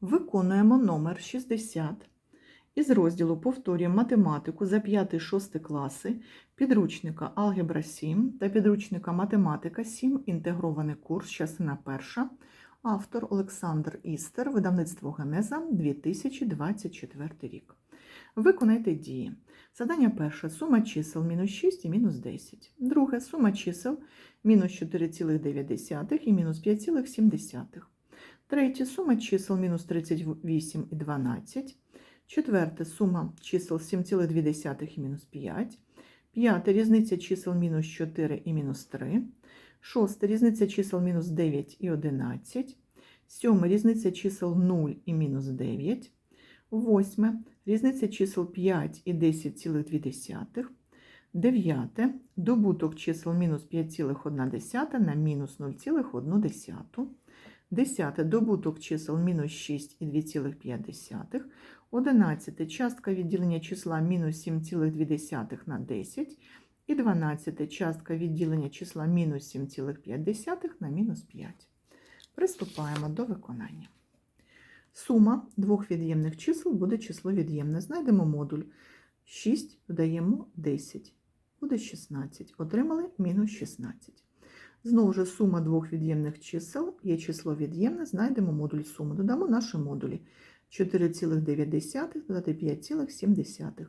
Виконуємо номер 60 із розділу Повторюємо математику за 5-6 класи підручника Алгебра 7 та підручника Математика 7. Інтегрований курс, частина перша. Автор Олександр Істер, видавництво Генеза 2024 рік. Виконайте дії. Задання перше. Сума чисел мінус 6 і мінус 10. Друге. Сума чисел мінус 4,9 і мінус 5,7. Третє. Сума чисел мінус 38 і 12. Четверте. Сума чисел 7,2 і мінус 5. П'яте. Різниця чисел мінус 4 і мінус 3. Шосте. Різниця чисел мінус 9 і 11. Сьоме. Різниця чисел 0 і мінус 9. Восьме. Різниця чисел 5 і 10,2. Дев'яте. Добуток чисел мінус 5,1 на мінус 0,1. Десяте. Добуток чисел мінус 6 і 2,5. Одинадцяте. Частка відділення числа мінус 7,2 на 10. І 12. Частка відділення числа мінус 7,5 на мінус 5. Приступаємо до виконання. Сума двох від'ємних чисел буде число від'ємне. Знайдемо модуль. 6 додаємо 10. Буде 16. Отримали мінус 16. Знову ж сума двох від'ємних чисел є число від'ємне. Знайдемо модуль суми. Додамо наші модулі. 4,9 додати 5,7.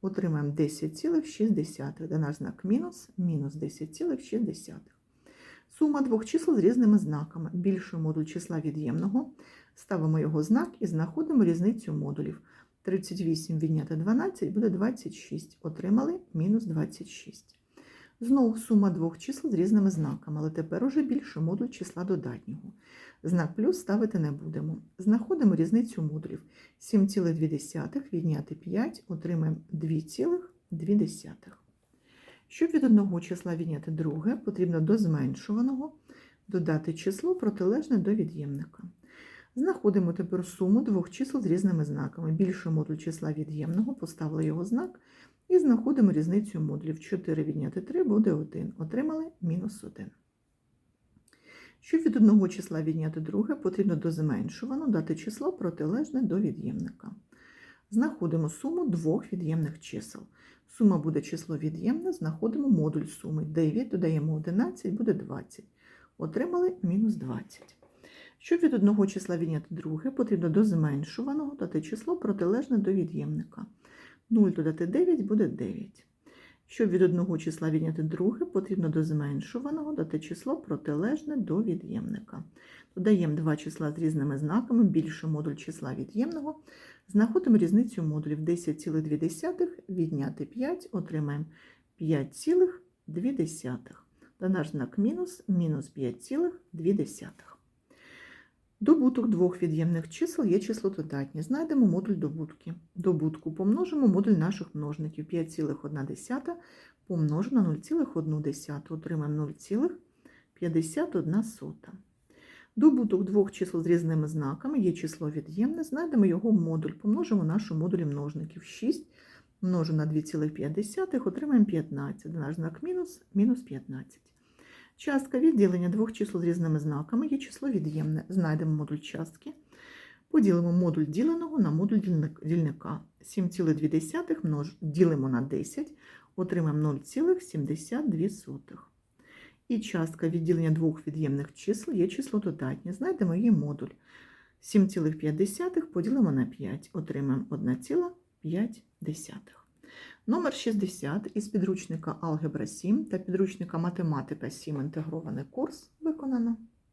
Отримаємо 10,6. Де наш знак мінус, мінус 10,6. Сума двох чисел з різними знаками. Більший модуль числа від'ємного. Ставимо його знак і знаходимо різницю модулів. 38 відняти 12 буде 26. Отримали мінус 26. Знову сума двох чисел з різними знаками, але тепер уже більше модуль числа додатнього. Знак плюс ставити не будемо. Знаходимо різницю модулів. 7,2 відняти 5 отримаємо 2,2. Щоб від одного числа відняти друге, потрібно до зменшуваного додати число протилежне до від'ємника. Знаходимо тепер суму двох чисел з різними знаками. Більший модуль числа від'ємного, поставили його знак, і знаходимо різницю модулів. 4 відняти 3 буде 1. Отримали мінус 1. Щоб від одного числа відняти друге, потрібно до зменшуваного дати число протилежне до від'ємника. Знаходимо суму двох від'ємних чисел. Сума буде число від'ємне, знаходимо модуль суми. 9 додаємо 11, буде 20. Отримали мінус 20. Щоб від одного числа відняти друге, потрібно до зменшуваного дати число протилежне до від'ємника. 0 додати 9 буде 9. Щоб від одного числа відняти друге, потрібно до зменшуваного дати число протилежне до від'ємника. Додаємо два числа з різними знаками, більше модуль числа від'ємного. Знаходимо різницю модулів 10,2 відняти 5, отримаємо 5,2. Та наш знак мінус мінус 5,2. Добуток двох від'ємних чисел є число додатнє. Знайдемо модуль добутки. Добутку помножимо модуль наших множників 5,1 помножимо на 0,1. Отримаємо 0,51. Добуток двох чисел з різними знаками є число від'ємне. Знайдемо його модуль. Помножимо нашу модулі множників 6 множимо на 2,5, отримаємо 15. Наш знак мінус мінус 15. Частка відділення двох чисел з різними знаками є число від'ємне. Знайдемо модуль частки. Поділимо модуль діленого на модуль дільника. 7,2 ділимо на 10, отримаємо 0,72. І частка відділення двох від'ємних чисел є число додатнє. Знайдемо її модуль. 7,5 поділимо на 5, отримаємо 1,5. Номер 60 із підручника Алгебра 7 та підручника Математика 7 інтегрований курс виконано.